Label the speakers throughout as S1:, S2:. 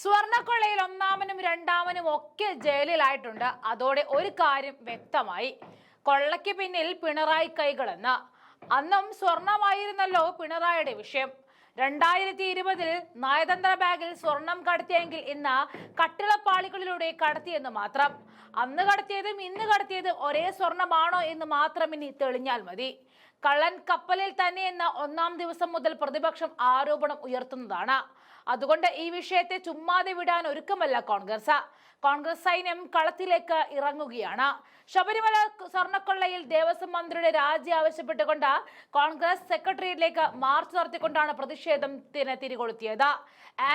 S1: സ്വർണക്കൊള്ളയിൽ ഒന്നാമനും രണ്ടാമനും ഒക്കെ ജയിലിലായിട്ടുണ്ട്. അതോടെ ഒരു കാര്യം വ്യക്തമായി. കൊള്ളയ്ക്ക് പിന്നിൽ പിണറായി കൈകളെന്ന്. അന്നും സ്വർണമായിരുന്നല്ലോ പിണറായിയുടെ വിഷയം. രണ്ടായിരത്തി ഇരുപതിൽ നയതന്ത്ര ബാഗിൽ സ്വർണം കടത്തിയെങ്കിൽ ഇന്ന് കട്ടിളപ്പാളികളിലൂടെ കടത്തിയെന്ന് മാത്രം. അന്ന് കടത്തിയതും ഇന്ന് കടത്തിയതും ഒരേ സ്വർണമാണോ എന്ന് മാത്രം ഇനി തെളിഞ്ഞാൽ മതി. കള്ളൻ കപ്പലിൽ തന്നെയെന്ന ഒന്നാം ദിവസം മുതൽ പ്രതിപക്ഷം ആരോപണം ഉയർത്തുന്നതാണ്. അതുകൊണ്ട് ഈ വിഷയത്തെ ചുമ്മാതെ വിടാൻ ഒരുക്കമല്ല കോൺഗ്രസ്. കോൺഗ്രസ് സൈന്യം കളത്തിലേക്ക് ഇറങ്ങുകയാണ്. ശബരിമല സ്വർണക്കൊള്ളയിൽ ദേവസ്വം മന്ത്രിയുടെ രാജി ആവശ്യപ്പെട്ടുകൊണ്ട് കോൺഗ്രസ് സെക്രട്ടേറിയറ്റിലേക്ക് മാർച്ച് നടത്തിക്കൊണ്ടാണ് പ്രതിഷേധത്തിന് തിരികൊളുത്തിയത്.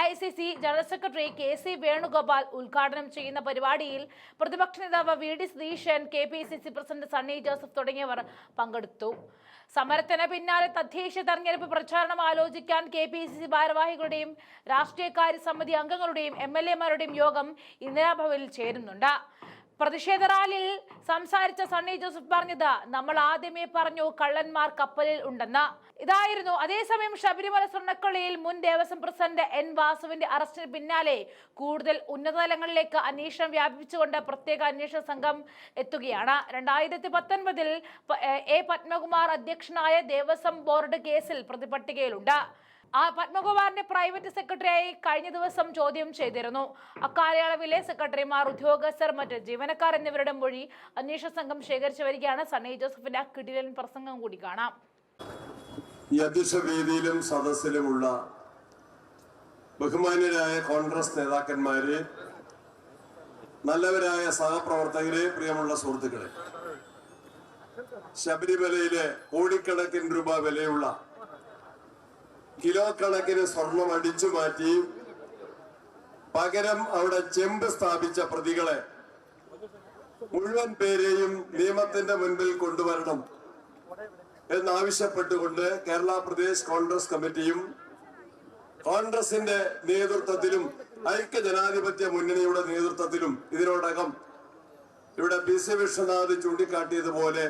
S1: I C C general secretary K C Venugopal ഉദ്ഘാടനം ചെയ്യുന്ന പരിപാടിയിൽ പ്രതിപക്ഷ നേതാവ് V D Satheesan K P C C president Sunny Joseph തുടങ്ങിയവർ പങ്കെടുത്തു. സമരത്തിന് പിന്നാലെ തദ്ദേശ തെരഞ്ഞെടുപ്പ് പ്രചാരണം ആലോചിക്കാൻ കെ പി സി സി ഭാരവാഹികളുടെയും രാഷ്ട്രീയകാര്യ സമിതി അംഗങ്ങളുടെയും എം എൽ എമാരുടെയും യോഗം ഇന്ദിരാഭവനിൽ ചേരുന്നുണ്ട്. പ്രതിഷേധ റാലിയിൽ സംസാരിച്ച സണ്ണി ജോസഫ് പറഞ്ഞത് നമ്മൾ ആദ്യമേ പറഞ്ഞു കള്ളന്മാർ കപ്പലിൽ ഉണ്ടെന്ന്. ഇതായിരുന്നു. അതേസമയം ശബരിമല സ്വർണക്കൊള്ളിയിൽ മുൻ ദേവസ്വം പ്രസിഡന്റ് എൻ വാസുവിന്റെ അറസ്റ്റിന് പിന്നാലെ കൂടുതൽ ഉന്നതതലങ്ങളിലേക്ക് അന്വേഷണം വ്യാപിപ്പിച്ചുകൊണ്ട് പ്രത്യേക അന്വേഷണ സംഘം എത്തുകയാണ്. രണ്ടായിരത്തി പത്തൊൻപതിൽ എ പത്മകുമാർ അധ്യക്ഷനായ ദേവസ്വം ബോർഡ് കേസിൽ പ്രതിപട്ടികയിലുണ്ട്. ആ പത്മകുമാറിന്റെ പ്രൈവറ്റ് സെക്രട്ടറിയായി കഴിഞ്ഞ ദിവസം ചോദ്യം ചെയ്തിരുന്നു. അക്കാലയളവിലെ സെക്രട്ടറിമാർ ഉദ്യോഗസ്ഥർ മറ്റ് ജീവനക്കാർ എന്നിവരുടെ മൊഴി അന്വേഷണ സംഘം ശേഖരിച്ചു വരികയാണ്. സണ്ണി ജോസഫിന്റെ കിടിലൻ പ്രസംഗം കൂടി കാണാം.
S2: ഈ അധ്യക്ഷ വേദിയിലും സദസ്സിലുമുള്ള ബഹുമാന്യരായ കോൺഗ്രസ് നേതാക്കന്മാര് നല്ലവരായ സഹപ്രവർത്തകരെ പ്രിയമുള്ള സുഹൃത്തുക്കളെ ശബരിമലയിലെ കോടിക്കണക്കിന് രൂപ വിലയുള്ള കിലോ കണക്കിന് സ്വർണം അടിച്ചു മാറ്റി പകരം അവിടെ ചെമ്പ് സ്ഥാപിച്ച പ്രതികളെ മുഴുവൻ പേരെയും നിയമത്തിന്റെ മുൻപിൽ കൊണ്ടുവരണം എന്നാവശ്യപ്പെട്ടുകൊണ്ട് കേരള പ്രദേശ് കോൺഗ്രസ് കമ്മിറ്റിയും കോൺഗ്രസിന്റെ നേതൃത്വത്തിലും ഐക്യ ജനാധിപത്യ മുന്നണിയുടെ നേതൃത്വത്തിലും ഇതിനോടകം ഇവിടെ പി സി വിശ്വനാഥ് ചൂണ്ടിക്കാട്ടിയതുപോലെ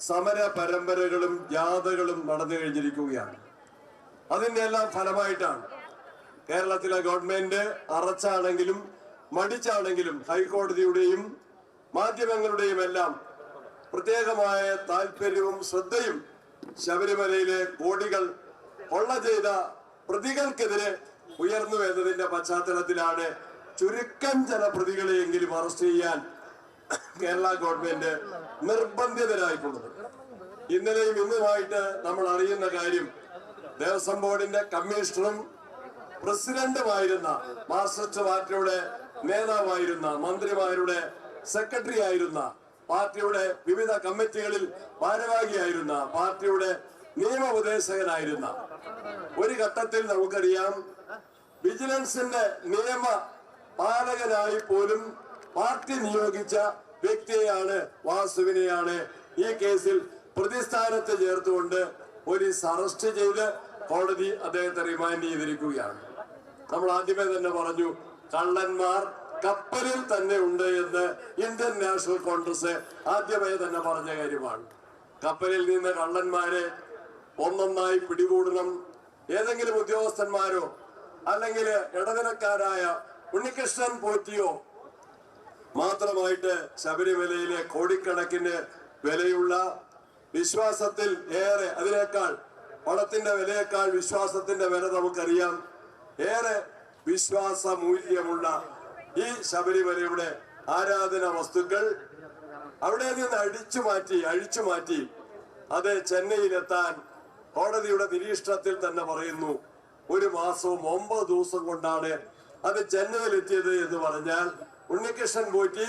S2: സമര പരമ്പരകളും ജാഥകളും നടന്നു കഴിഞ്ഞിരിക്കുകയാണ്. അതിന്റെ എല്ലാം ഫലമായിട്ടാണ്. കേരളത്തിലെ ഗവൺമെന്റ് അറച്ചാണെങ്കിലും മടിച്ചാണെങ്കിലും ഹൈക്കോടതിയുടെയും മാധ്യമങ്ങളുടെയും എല്ലാം പ്രത്യേകമായ താല്പര്യവും ശ്രദ്ധയും ശബരിമലയിലെ കോടികൾ കൊള്ള ചെയ്ത പ്രതികൾക്കെതിരെ ഉയർന്നു എന്നതിന്റെ പശ്ചാത്തലത്തിലാണ് ചുരുക്കം ചില പ്രതികളെയെങ്കിലും അറസ്റ്റ് ചെയ്യാൻ കേരള ഗവൺമെന്റ് നിർബന്ധിതരായിട്ടുള്ളത്. ഇന്നലെയും ഇന്നുമായിട്ട് നമ്മൾ അറിയുന്ന കാര്യം ദേവസ്വം ബോർഡിന്റെ കമ്മീഷണറും പ്രസിഡന്റുമായിരുന്ന മാർക്സിസ്റ്റ് പാർട്ടിയുടെ നേതാവായിരുന്ന മന്ത്രിമാരുടെ സെക്രട്ടറി ആയിരുന്ന പാർട്ടിയുടെ വിവിധ കമ്മിറ്റികളിൽ ഭാരവാഹിയായിരുന്ന പാർട്ടിയുടെ നിയമ ഉപദേശകനായിരുന്ന ഒരു ഘട്ടത്തിൽ നമുക്കറിയാം വിജിലൻസിന്റെ നിയമ പാലകനായി പോലും പാർട്ടി നിയോഗിച്ച വ്യക്തിയെയാണ് വാസുവിനെയാണ് ഈ കേസിൽ പ്രതിസ്ഥാനത്ത് ചേർത്തുകൊണ്ട് പോലീസ് അറസ്റ്റ് ചെയ്ത് കോടതി അദ്ദേഹത്തെ റിമാൻഡ് ചെയ്തിരിക്കുകയാണ്. നമ്മൾ ആദ്യമേ തന്നെ പറഞ്ഞു കള്ളന്മാർ കപ്പലിൽ തന്നെ ഉണ്ട് എന്ന് ഇന്ത്യൻ നാഷണൽ കോൺഗ്രസ് ആദ്യമേ തന്നെ പറഞ്ഞ കാര്യമാണ്. കപ്പലിൽ നിന്ന് കള്ളന്മാരെ ഒന്നൊന്നായി പിടികൂടണം. ഏതെങ്കിലും ഉദ്യോഗസ്ഥന്മാരോ അല്ലെങ്കിൽ ഇടനിലക്കാരായ ഉണ്ണികൃഷ്ണൻ പോറ്റിയോ മാത്രമായിട്ട് ശബരിമലയിലെ കോടിക്കണക്കിന് വിലയുള്ള വിശ്വാസത്തിൽ ഏറെ അതിനേക്കാൾ പണത്തിന്റെ വിലയേക്കാൾ വിശ്വാസത്തിന്റെ വില നമുക്കറിയാം. ഏറെ വിശ്വാസ മൂല്യമുള്ള ഈ ശബരിമലയുടെ ആരാധന വസ്തുക്കൾ അവിടെ നിന്ന് അടിച്ചു മാറ്റി അഴിച്ചു മാറ്റി അത് ചെന്നൈയിലെത്താൻ കോടതിയുടെ നിരീക്ഷണത്തിൽ തന്നെ പറയുന്നു. ഒരു മാസവും ഒമ്പത് ദിവസം കൊണ്ടാണ് അത് ചെന്നൈയിലെത്തിയത് എന്ന് പറഞ്ഞാൽ ഉണ്ണികൃഷ്ണൻ പോറ്റി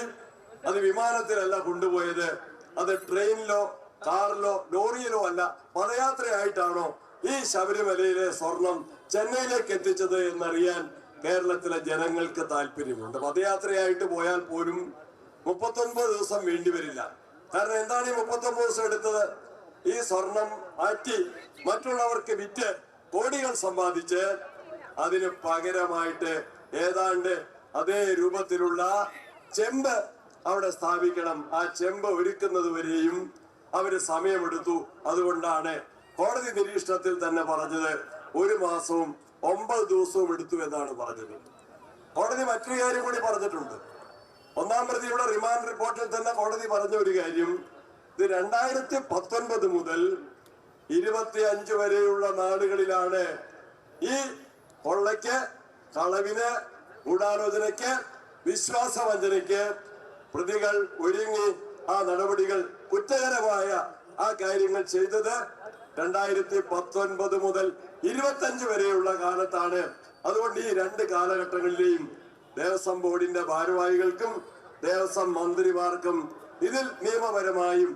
S2: അത് വിമാനത്തിലല്ല കൊണ്ടുപോയത്. അത് ട്രെയിനിലോ കാറിലോ ലോറിയിലോ അല്ല പദയാത്രയായിട്ടാണോ ഈ ശബരിമലയിലെ സ്വർണം ചെന്നൈയിലേക്ക് എത്തിച്ചത് എന്നറിയാൻ കേരളത്തിലെ ജനങ്ങൾക്ക് താല്പര്യമുണ്ട്. പദയാത്രയായിട്ട് പോയാൽ പോലും മുപ്പത്തൊൻപത് ദിവസം വേണ്ടി വരില്ല. കാരണം എന്താണ് ഈ മുപ്പത്തൊമ്പത് ദിവസം എടുത്തത്? ഈ സ്വർണം മാറ്റി മറ്റുള്ളവർക്ക് വിറ്റ് കോടികൾ സമ്പാദിച്ച് അതിന് പകരമായിട്ട് ഏതാണ്ട് അതേ രൂപത്തിലുള്ള ചെമ്പ് അവിടെ സ്ഥാപിക്കണം. ആ ചെമ്പ് ഒരുക്കുന്നത് വരെയും അവർ സമയമെടുത്തു. അതുകൊണ്ടാണ് കോടതി നിരീക്ഷണത്തിൽ തന്നെ പറഞ്ഞത് ഒരു മാസവും ഒമ്പത് ദിവസവും എടുത്തു എന്നാണ് പറഞ്ഞത്. കോടതി മറ്റൊരു കാര്യം കൂടി പറഞ്ഞിട്ടുണ്ട്. ഒന്നാം പ്രതിയുടെ റിമാൻഡ് റിപ്പോർട്ടിൽ തന്നെ കോടതി പറഞ്ഞ ഒരു കാര്യം ഇത് രണ്ടായിരത്തി പത്തൊൻപത് മുതൽ ഇരുപത്തി അഞ്ച് വരെയുള്ള നാടുകളിലാണ് ഈ കൊള്ളയ്ക്ക് കളവിന് ഗൂഢാലോചനയ്ക്ക് വിശ്വാസവഞ്ചനയ്ക്ക് പ്രതികൾ ഒരുങ്ങി ആ നടപടികൾ കുറ്റകരമായ ആ കാര്യങ്ങൾ ചെയ്തത് രണ്ടായിരത്തി പത്തൊൻപത് മുതൽ ഇരുപത്തഞ്ച് വരെയുള്ള കാലത്താണ്. അതുകൊണ്ട് ഈ രണ്ട് കാലഘട്ടങ്ങളിലെയും ദേവസ്വം ബോർഡിന്റെ ഭാരവാഹികൾക്കും ദേവസ്വം മന്ത്രിമാർക്കും ഇതിൽ നിയമപരമായും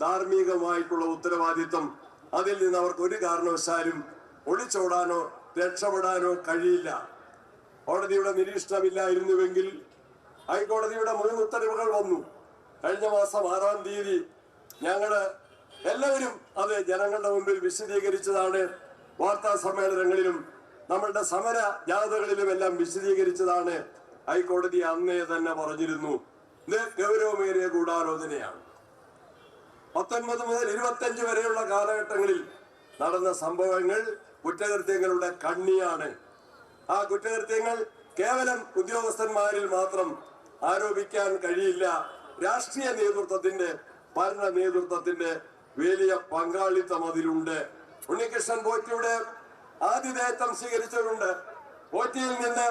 S2: ധാർമ്മികമായിട്ടുള്ള ഉത്തരവാദിത്വം അതിൽ നിന്ന് അവർക്ക് ഒരു കാരണവശാലും ഒളിച്ചോടാനോ രക്ഷപ്പെടാനോ കഴിയില്ല. കോടതിയുടെ നിരീക്ഷണമില്ലായിരുന്നുവെങ്കിൽ ഹൈക്കോടതിയുടെ മൂന്ന് ഉത്തരവുകൾ വന്നു. കഴിഞ്ഞ മാസം ആറാം തീയതി ഞങ്ങൾ എല്ലാവരും അത് ജനങ്ങളുടെ മുമ്പിൽ വിശദീകരിച്ചതാണ് വാർത്താ സമ്മേളനങ്ങളിലും നമ്മളുടെ സമര ജാഥകളിലും എല്ലാം വിശദീകരിച്ചതാണ്. ഹൈക്കോടതി അന്നേ തന്നെ പറഞ്ഞിരുന്നു ഇത് ഗൗരവമേറിയ ഗൂഢാലോചനയാണ്. പത്തൊൻപത് മുതൽ ഇരുപത്തഞ്ച് വരെയുള്ള കാലഘട്ടങ്ങളിൽ നടന്ന സംഭവങ്ങൾ കുറ്റകൃത്യങ്ങളുടെ കണ്ണിയാണ്. ആ കുറ്റകൃത്യങ്ങൾ കേവലം ഉദ്യോഗസ്ഥന്മാരിൽ മാത്രം ആരോപിക്കാൻ കഴിയില്ല. രാഷ്ട്രീയ നേതൃത്വത്തിന്റെ ഭരണ നേതൃത്വത്തിന്റെ വലിയ പങ്കാളിത്തം അതിലുണ്ട്. ഉണ്ണികൃഷ്ണൻ പോറ്റിയുടെ ആതിഥേയത്വം സ്വീകരിച്ചവരുണ്ട്. പോറ്റിയിൽ നിന്ന്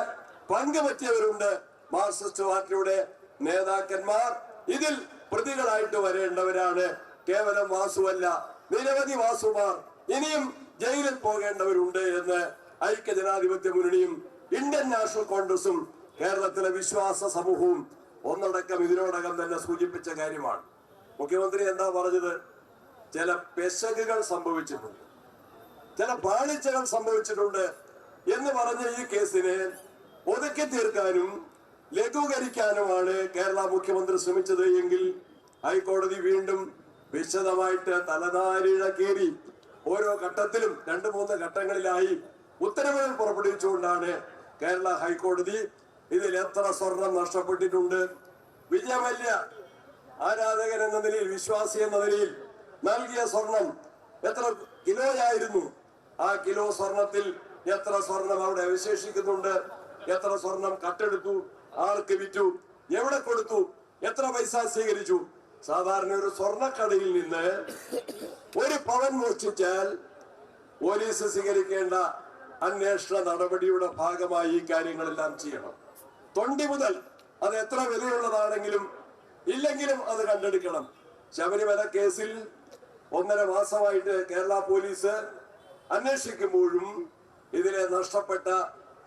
S2: പങ്കുപറ്റിയവരുണ്ട്. മാർക്സിസ്റ്റ് പാർട്ടിയുടെ നേതാക്കന്മാർ. ഇതിൽ പ്രതികളായിട്ട് വരേണ്ടവരാണ്. കേവലം വാസുവല്ല നിരവധി വാസുമാർ ഇനിയും ജയിലിൽ പോകേണ്ടവരുണ്ട് എന്ന് ഐക്യ ജനാധിപത്യ മുന്നണിയും ഇന്ത്യൻ നാഷണൽ കോൺഗ്രസും കേരളത്തിലെ വിശ്വാസ സമൂഹവും ഒന്നടക്കം ഇതിനോടകം തന്നെ സൂചിപ്പിച്ച കാര്യമാണ്. മുഖ്യമന്ത്രി എന്താ പറഞ്ഞത്? ചില പെശകുകൾ സംഭവിച്ചിട്ടുണ്ട്. ചില പാളിച്ചകൾ സംഭവിച്ചിട്ടുണ്ട് എന്ന് പറഞ്ഞ ഈ കേസിനെ ഒതുക്കി തീർക്കാനും ലഘൂകരിക്കാനുമാണ് കേരള മുഖ്യമന്ത്രി ശ്രമിച്ചത് എങ്കിൽ ഹൈക്കോടതി വീണ്ടും വിശദമായിട്ട് തലനാരിഴ കയറി ഓരോ ഘട്ടത്തിലും രണ്ട് മൂന്ന് ഘട്ടങ്ങളിലായി ഉത്തരവുകൾ പുറപ്പെടുവിച്ചുകൊണ്ടാണ് കേരള ഹൈക്കോടതി ഇതിൽ എത്ര സ്വർണം നഷ്ടപ്പെട്ടിട്ടുണ്ട്. വിജയമല്യ ആരാധകൻ എന്ന നിലയിൽ വിശ്വാസി എന്ന നിലയിൽ നൽകിയ സ്വർണം എത്ര കിലോയായിരുന്നു? ആ കിലോ സ്വർണത്തിൽ എത്ര സ്വർണം അവിടെ അവശേഷിക്കുന്നുണ്ട്? എത്ര സ്വർണം കട്ടെടുത്തു? ആർക്ക് വിറ്റു? എവിടെ കൊടുത്തു? എത്ര പൈസ സ്വീകരിച്ചു? സാധാരണ ഒരു സ്വർണക്കടയിൽ നിന്ന് ഒരു പവൻ മോഷ്ടിച്ചാൽ പോലീസ് സ്വീകരിക്കേണ്ട അന്വേഷണ നടപടിയുടെ ഭാഗമായി ഈ കാര്യങ്ങളെല്ലാം ചെയ്യണം. തൊണ്ടി മുതൽ അത് എത്ര വിലയുള്ളതാണെങ്കിലും ഇല്ലെങ്കിലും അത് കണ്ടെടുക്കണം. ശബരിമല കേസിൽ ഒന്നര മാസമായിട്ട് കേരള പോലീസ് അന്വേഷിക്കുമ്പോഴും ഇതിലെ നഷ്ടപ്പെട്ട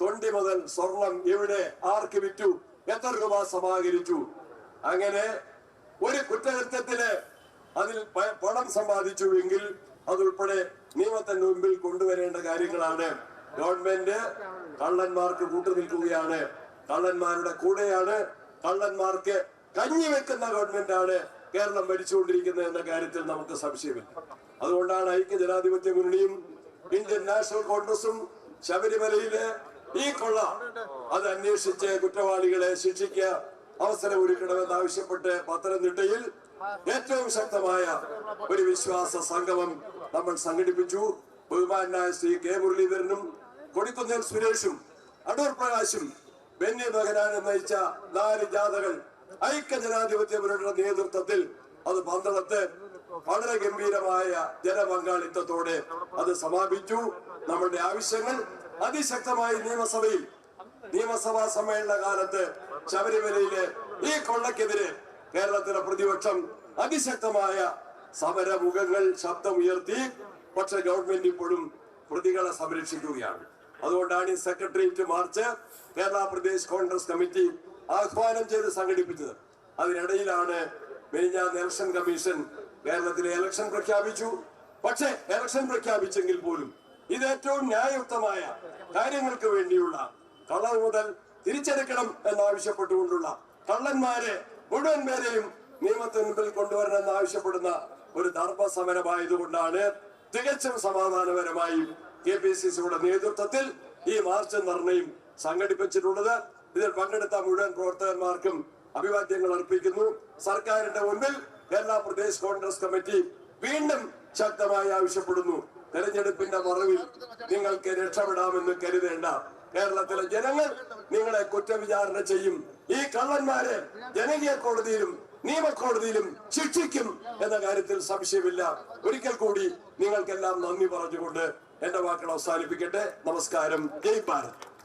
S2: തൊണ്ടി മുതൽ സ്വർണം എവിടെ ആർക്ക് വിറ്റു എത്ര രൂപ സമാഹരിച്ചു? അങ്ങനെ ഒരു കുറ്റകൃത്യത്തിന് അതിൽ പണം സമ്പാദിച്ചുവെങ്കിൽ അതുൾപ്പെടെ നിയമത്തിന്റെ മുമ്പിൽ കൊണ്ടുവരേണ്ട കാര്യങ്ങളാണ്. ഗവൺമെന്റ് കള്ളന്മാർക്ക് കൂട്ടുനിൽക്കുകയാണ് കള്ളന്മാരുടെ കൂടെയാണ് കള്ളന്മാർക്ക് കഞ്ഞി വെക്കുന്ന ആണ് കേരളം ഭരിച്ചുകൊണ്ടിരിക്കുന്നത് എന്ന കാര്യത്തിൽ നമുക്ക് സംശയമില്ല. അതുകൊണ്ടാണ് ഐക്യ ജനാധിപത്യ മുന്നണിയും ഇന്ത്യൻ നാഷണൽ കോൺഗ്രസും ശബരിമലയിലെ ഈ കൊള്ള അത് അന്വേഷിച്ച് കുറ്റവാളികളെ ശിക്ഷിക്കുക അവസരം ഒരുക്കണമെന്ന് ആവശ്യപ്പെട്ട് പത്തനംതിട്ടയിൽ ഏറ്റവും ശക്തമായ ഒരു വിശ്വാസ സംഗമം നമ്മൾ സംഘടിപ്പിച്ചു. ബഹുമാനായ ശ്രീ കെ മുരളീധരനും കൊടിക്കുന്നേൽ സുരേഷും അടൂർ പ്രകാശും ബെന്നി ബഹനാനും നയിച്ച നാല് ജാഥകൾ ഐക്യ ജനാധിപത്യ മുന്നണിയുടെ നേതൃത്വത്തിൽ അത് പന്തളത്ത് വളരെ ഗംഭീരമായ ജനപങ്കാളിത്തത്തോടെ അത് സമാപിച്ചു. നമ്മളുടെ ആവശ്യങ്ങൾ അതിശക്തമായി നിയമസഭയിൽ നിയമസഭാ സമ്മേളന കാലത്ത് ശബരിമലയിലെ ഈ കൊള്ളക്കെതിരെ കേരളത്തിലെ പ്രതിപക്ഷം അതിശക്തമായ സമരമുഖങ്ങൾ ശബ്ദമുയർത്തി. പക്ഷെ ഗവൺമെന്റ് ഇപ്പോഴും പ്രതികളെ സംരക്ഷിക്കുകയാണ്. അതുകൊണ്ടാണ് ഈ secretariat march Kerala Pradesh Congress committee ആഹ്വാനം ചെയ്ത് സംഘടിപ്പിച്ചത്. അതിനിടയിലാണ് മെലിഞ്ഞാന്ന് ഇലക്ഷൻ കമ്മീഷൻ കേരളത്തിലെ ഇലക്ഷൻ പ്രഖ്യാപിച്ചു. പക്ഷേ ഇലക്ഷൻ പ്രഖ്യാപിച്ചെങ്കിൽ പോലും ഇത് ഏറ്റവും ന്യായയുക്തമായ കാര്യങ്ങൾക്ക് വേണ്ടിയുള്ള കളവ് മുതൽ തിരിച്ചെടുക്കണം എന്നാവശ്യപ്പെട്ടുകൊണ്ടുള്ള കള്ളന്മാരെ മുഴുവൻ പേരെയും നിയമത്തിന് മുമ്പിൽ കൊണ്ടുവരണമെന്ന് ആവശ്യപ്പെടുന്ന ഒരു ധർമ്മ സമരമായതുകൊണ്ടാണ് തികച്ചും സമാധാനപരമായും കെ പി സി സിയുടെ നേതൃത്വത്തിൽ ഈ മാർച്ച് നിർണയം സംഘടിപ്പിച്ചിട്ടുള്ളത്. ഇതിൽ പങ്കെടുത്ത മുഴുവൻ പ്രവർത്തകന്മാർക്കും അഭിവാദ്യങ്ങൾ അർപ്പിക്കുന്നു. സർക്കാരിന്റെ മുന്നിൽ കേരള പ്രദേശ് കോൺഗ്രസ് കമ്മിറ്റി വീണ്ടും ശക്തമായി ആവശ്യപ്പെടുന്നു. തെരഞ്ഞെടുപ്പിന്റെ മറവിൽ നിങ്ങൾക്ക് രക്ഷപ്പെടാമെന്ന് കരുതേണ്ട കേരളത്തിലെ ജനങ്ങൾ നിങ്ങളെ കുറ്റവിചാരണ ചെയ്യും. ഈ കള്ളന്മാരെ ജനകീയ കോടതിയിലും നിയമക്കോടതിയിലും ശിക്ഷിക്കും എന്ന കാര്യത്തിൽ സംശയമില്ല. ഒരിക്കൽ കൂടി നിങ്ങൾക്കെല്ലാം നന്ദി പറഞ്ഞുകൊണ്ട് എന്റെ വാക്കുകൾ അവസാനിപ്പിക്കട്ടെ. നമസ്കാരം. ജയ് ഭാരത്.